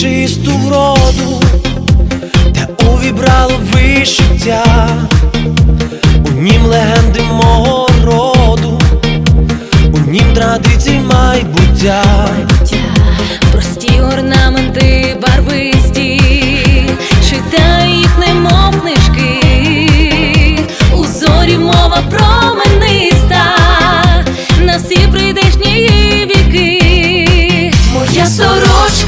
чисту вроду, та увібрало вишиття, у нім легенди мого роду, у нім традицій майбуття. Прості орнаменти барвисті, читай їх, немов книжки, у зорі мова промениста, на всі прийдешні віки. Моя сорочка